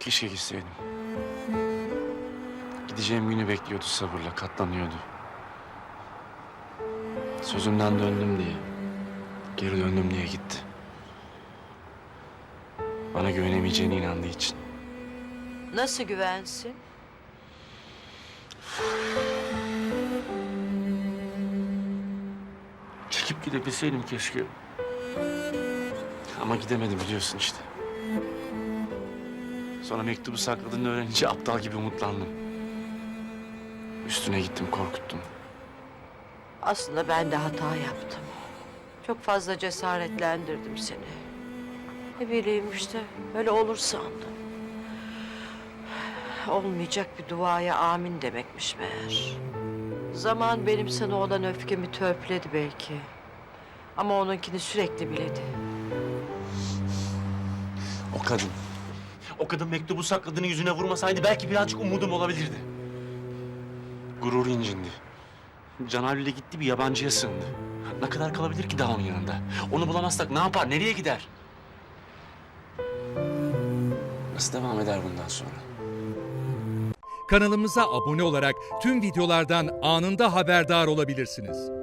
Keşke gitseydim. Gideceğim günü bekliyordu sabırla, katlanıyordu. Sözümden döndüm diye, geri döndüm diye gitti. Bana güvenemeyeceğine inandığı için. Nasıl güvensin? Çekip gidebilseydim keşke. Ama gidemedim biliyorsun işte. Sonra mektubu sakladığını öğrenince aptal gibi umutlandım. Üstüne gittim, korkuttum. Aslında ben de hata yaptım. Çok fazla cesaretlendirdim seni. Ne bileyim işte öyle olur sandım. Olmayacak bir duaya amin demekmiş meğer. Zaman benim sana olan öfkemi törpüledi belki. Ama onunkini sürekli biledi. O kadın. O kadın mektubu sakladığını yüzüne vurmasaydı belki birazcık umudum olabilirdi. Gururu incindi. Canavli ile gitti bir yabancıya sığındı. Ne kadar kalabilir ki daha onun yanında? Onu bulamazsak ne yapar, nereye gider? Nasıl devam eder bundan sonra? Kanalımıza abone olarak tüm videolardan anında haberdar olabilirsiniz.